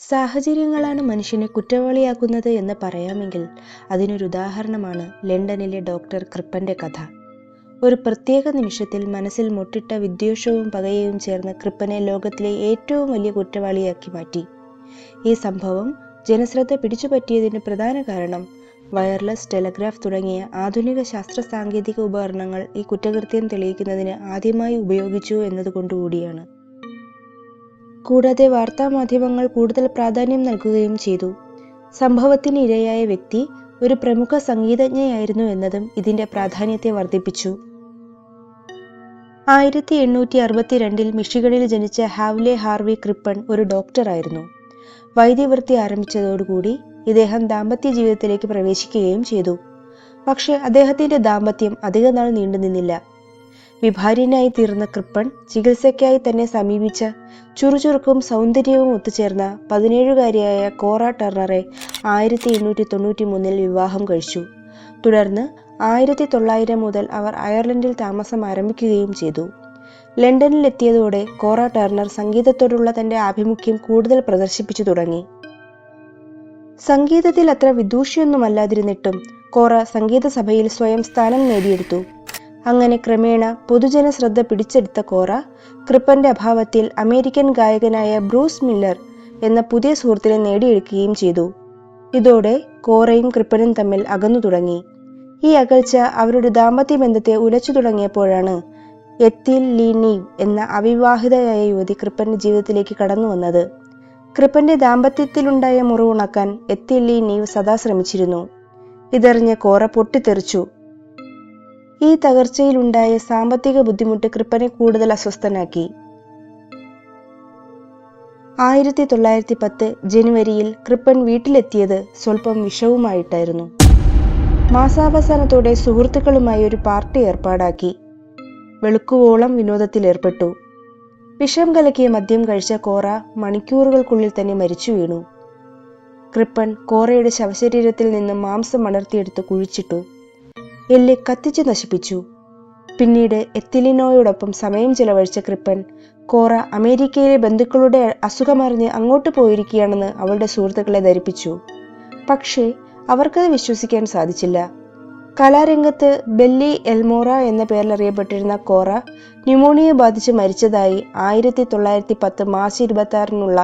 സാഹചര്യങ്ങളാണ് മനുഷ്യനെ കുറ്റവാളിയാക്കുന്നത് എന്ന് പറയാമെങ്കിൽ അതിനൊരു ഉദാഹരണമാണ് ലണ്ടനിലെ ഡോക്ടർ ക്രിപ്പന്റെ കഥ. ഒരു പ്രത്യേക നിമിഷത്തിൽ മനസ്സിൽ മുട്ടിട്ട വിദ്വേഷവും പകയും ചേർന്ന് ക്രിപ്പനെ ലോകത്തിലെ ഏറ്റവും വലിയ കുറ്റവാളിയാക്കി മാറ്റി. ഈ സംഭവം ജനശ്രദ്ധ പിടിച്ചുപറ്റിയതിന് പ്രധാന കാരണം വയർലെസ് ടെലഗ്രാഫ് തുടങ്ങിയ ആധുനിക ശാസ്ത്ര സാങ്കേതിക ഉപകരണങ്ങൾ ഈ കുറ്റകൃത്യം തെളിയിക്കുന്നതിന് ആദ്യമായി ഉപയോഗിച്ചു എന്നതുകൊണ്ടുകൂടിയാണ്. കൂടാതെ വാർത്താമാധ്യമങ്ങൾ കൂടുതൽ പ്രാധാന്യം നൽകുകയും ചെയ്തു. സംഭവത്തിന് ഇരയായ വ്യക്തി ഒരു പ്രമുഖ സംഗീതജ്ഞയായിരുന്നു എന്നതും ഇതിന്റെ പ്രാധാന്യത്തെ വർദ്ധിപ്പിച്ചു. ആയിരത്തി എണ്ണൂറ്റി അറുപത്തിരണ്ടിൽ മിഷിഗണിൽ ജനിച്ച ഹാവ്ലെ ഹാർവി ക്രിപ്പൺ ഒരു ഡോക്ടറായിരുന്നു വൈദ്യവൃത്തി ആരംഭിച്ചതോടുകൂടി ഇദ്ദേഹം ദാമ്പത്യ ജീവിതത്തിലേക്ക് പ്രവേശിക്കുകയും ചെയ്തു. പക്ഷേ അദ്ദേഹത്തിന്റെ ദാമ്പത്യം അധികനാൾ നീണ്ടുനിന്നില്ല. വിഭാര്യനായി തീർന്ന കൃപ്പൺ ചികിത്സയ്ക്കായി തന്നെ സമീപിച്ച ചുറുചുറുക്കും സൗന്ദര്യവും ഒത്തുചേർന്ന പതിനേഴുകാരിയായ കോറ ടെർണറെ ആയിരത്തി എണ്ണൂറ്റി തൊണ്ണൂറ്റി മൂന്നിൽ വിവാഹം കഴിച്ചു. തുടർന്ന് ആയിരത്തി തൊള്ളായിരം മുതൽ അവർ അയർലൻഡിൽ താമസം ആരംഭിക്കുകയും ചെയ്തു. ലണ്ടനിൽ എത്തിയതോടെ കോറ ടെർണർ സംഗീതത്തോടുള്ള തന്റെ ആഭിമുഖ്യം കൂടുതൽ പ്രദർശിപ്പിച്ചു തുടങ്ങി. സംഗീതത്തിൽ അത്ര വിദൂഷിയൊന്നുമല്ലാതിരുന്നിട്ടും കോറ സംഗീത സഭയിൽ സ്വയം സ്ഥാനം നേടിയെടുത്തു. അങ്ങനെ ക്രമേണ പൊതുജന ശ്രദ്ധ പിടിച്ചെടുത്ത കോറ ക്രിപ്പന്റെ അഭാവത്തിൽ അമേരിക്കൻ ഗായകനായ ബ്രൂസ് മില്ലർ എന്ന പുതിയ സുഹൃത്തിനെ നേടിയെടുക്കുകയും ചെയ്തു. ഇതോടെ കോറയും ക്രിപ്പനും തമ്മിൽ അകന്നു തുടങ്ങി. ഈ അകൽച്ച അവരുടെ ദാമ്പത്യ ബന്ധത്തെ ഉലച്ചു തുടങ്ങിയപ്പോഴാണ് എത്തിൽ ലീ നീവ് എന്ന അവിവാഹിതയായ യുവതി ക്രിപ്പന്റെ ജീവിതത്തിലേക്ക് കടന്നു വന്നത്. ക്രിപ്പന്റെ ദാമ്പത്യത്തിലുണ്ടായ മുറിവുണക്കാൻ എത്തിൽ ലീ നീവ് സദാ ശ്രമിച്ചിരുന്നു. ഇതറിഞ്ഞ കോറ പൊട്ടിത്തെറിച്ചു. ഈ തകർച്ചയിലുണ്ടായ സാമ്പത്തിക ബുദ്ധിമുട്ട് കൃപ്പനെ കൂടുതൽ അസ്വസ്ഥനാക്കി. ആയിരത്തി തൊള്ളായിരത്തി പത്ത് ജനുവരിയിൽ കൃപ്പൻ വീട്ടിലെത്തിയത് സ്വല്പം വിഷവുമായിട്ടായിരുന്നു. മാസാവസാനത്തോടെ സുഹൃത്തുക്കളുമായി ഒരു പാർട്ടി ഏർപ്പാടാക്കി. വെളുക്കുവോളം വിനോദത്തിലേർപ്പെട്ടു. വിഷം കലക്കിയ മദ്യം കഴിച്ച കോറ മണിക്കൂറുകൾക്കുള്ളിൽ തന്നെ മരിച്ചു വീണു. കൃപ്പൻ കോറയുടെ ശവശരീരത്തിൽ നിന്ന് മാംസം അടർത്തിയെടുത്ത് കുഴിച്ചിട്ടു. എല്ല് കത്തിച്ചു നശിപ്പിച്ചു. പിന്നീട് എത്തിലിനോയോടൊപ്പം സമയം ചെലവഴിച്ച കൃപ്പൻ കോറ അമേരിക്കയിലെ ബന്ധുക്കളുടെ അസുഖമറിഞ്ഞ് അങ്ങോട്ട് പോയിരിക്കുകയാണെന്ന് അവളുടെ സുഹൃത്തുക്കളെ ധരിപ്പിച്ചു. പക്ഷേ അവർക്കത് വിശ്വസിക്കാൻ സാധിച്ചില്ല. കലാരംഗത്ത് ബെല്ലി എൽമോറ എന്ന പേരിൽ അറിയപ്പെട്ടിരുന്ന കോറ ന്യൂമോണിയ ബാധിച്ച് മരിച്ചതായി ആയിരത്തി തൊള്ളായിരത്തി പത്ത് മാർച്ച് ഇരുപത്തി ആറിനുള്ള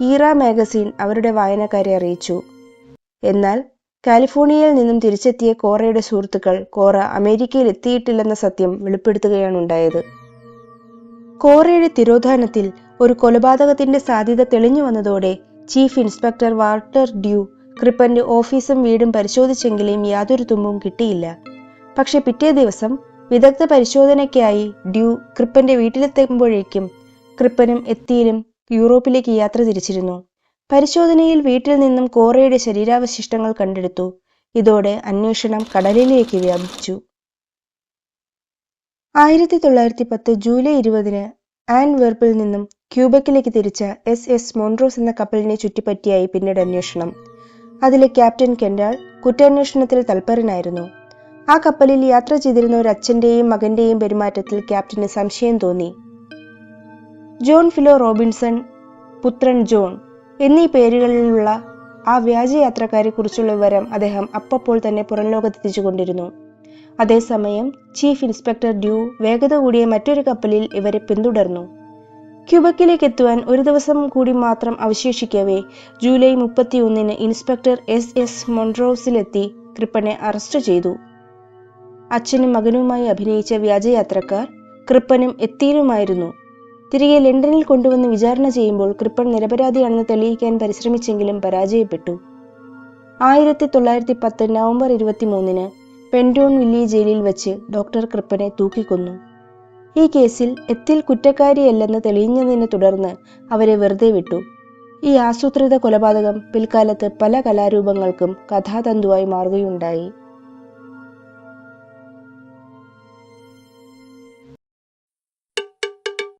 ഈറ മാഗസീൻ അവരുടെ വായനക്കാരെ അറിയിച്ചു. എന്നാൽ കാലിഫോർണിയയിൽ നിന്നും തിരിച്ചെത്തിയ കോറയുടെ സുഹൃത്തുക്കൾ കോറ അമേരിക്കയിൽ എത്തിയിട്ടില്ലെന്ന സത്യം വെളിപ്പെടുത്തുകയാണ് ഉണ്ടായത് കോറയുടെ തിരോധാനത്തിൽ ഒരു കൊലപാതകത്തിന്റെ സാധ്യത തെളിഞ്ഞു വന്നതോടെ ചീഫ് ഇൻസ്പെക്ടർ വാൾട്ടർ ഡ്യൂ ക്രിപ്പന്റെ ഓഫീസും വീടും പരിശോധിച്ചെങ്കിലും യാതൊരു തുമ്പും കിട്ടിയില്ല. പക്ഷെ പിറ്റേ ദിവസം വിദഗ്ധ പരിശോധനയ്ക്കായി ഡ്യൂ ക്രിപ്പന്റെ വീട്ടിലെത്തുമ്പോഴേക്കും ക്രിപ്പനും എത്തിയിലും യൂറോപ്പിലേക്ക് യാത്ര തിരിച്ചിരുന്നു. പരിശോധനയിൽ വീട്ടിൽ നിന്നും കോറയുടെ ശരീരാവശിഷ്ടങ്ങൾ കണ്ടെടുത്തു. ഇതോടെ അന്വേഷണം കടലിലേക്ക് വ്യാപിച്ചു. ആയിരത്തി തൊള്ളായിരത്തി പത്ത് ജൂലൈ ഇരുപതിന് ആൻവെർപ്പിൽ നിന്നും ക്യൂബക്കിലേക്ക് തിരിച്ച എസ് എസ് മോൺട്രോസ് എന്ന കപ്പലിനെ ചുറ്റിപ്പറ്റിയായി പിന്നീട് അന്വേഷണം. അതിലെ ക്യാപ്റ്റൻ കെൻഡാൾ കുറ്റാന്വേഷണത്തിൽ തൽപരനായിരുന്നു. ആ കപ്പലിൽ യാത്ര ചെയ്തിരുന്ന ഒരു അച്ഛന്റെയും മകന്റെയും പെരുമാറ്റത്തിൽ ക്യാപ്റ്റന് സംശയം തോന്നി. ജോൺ ഫിലോ റോബിൻസൺ പുത്രൻ ജോൺ എന്നീ പേരുകളിലുള്ള ആ വ്യാജയാത്രക്കാരെ കുറിച്ചുള്ള വിവരം അദ്ദേഹം അപ്പോൾ തന്നെ പുറംലോകത്തെത്തിച്ചുകൊണ്ടിരുന്നു അതേസമയം ചീഫ് ഇൻസ്പെക്ടർ ഡ്യൂ വേഗത കൂടിയ മറ്റൊരു കപ്പലിൽ ഇവരെ പിന്തുടർന്നു. ക്യൂബക്കിലേക്ക് എത്തുവാൻ ഒരു ദിവസം കൂടി മാത്രം അവശേഷിക്കവേ ജൂലൈ മുപ്പത്തിയൊന്നിന് ഇൻസ്പെക്ടർ എസ് എസ് മൊൺറോസിലെത്തി കൃപ്പനെ അറസ്റ്റ് ചെയ്തു. അച്ഛനും മകനുമായി അഭിനയിച്ച വ്യാജയാത്രക്കാർ കൃപ്പനും എത്തിയിലുമായിരുന്നു തിരികെ ലണ്ടനിൽ കൊണ്ടുവന്ന് വിചാരണ ചെയ്യുമ്പോൾ ക്രിപ്പൺ നിരപരാധിയാണെന്ന് തെളിയിക്കാൻ പരിശ്രമിച്ചെങ്കിലും പരാജയപ്പെട്ടു. ആയിരത്തി തൊള്ളായിരത്തി പത്ത് നവംബർ ഇരുപത്തിമൂന്നിന് പെൻഡോൺ വില്ലി ജയിലിൽ വെച്ച് ഡോക്ടർ ക്രിപ്പനെ തൂക്കിക്കൊന്നു. ഈ കേസിൽ എത്തിൽ കുറ്റക്കാരിയല്ലെന്ന് തെളിഞ്ഞതിനെ തുടർന്ന് അവരെ വെറുതെ വിട്ടു. ഈ ആസൂത്രിത കൊലപാതകം പിൽക്കാലത്ത് പല കലാരൂപങ്ങൾക്കും കഥാതന്തുവായി മാറുകയുണ്ടായി.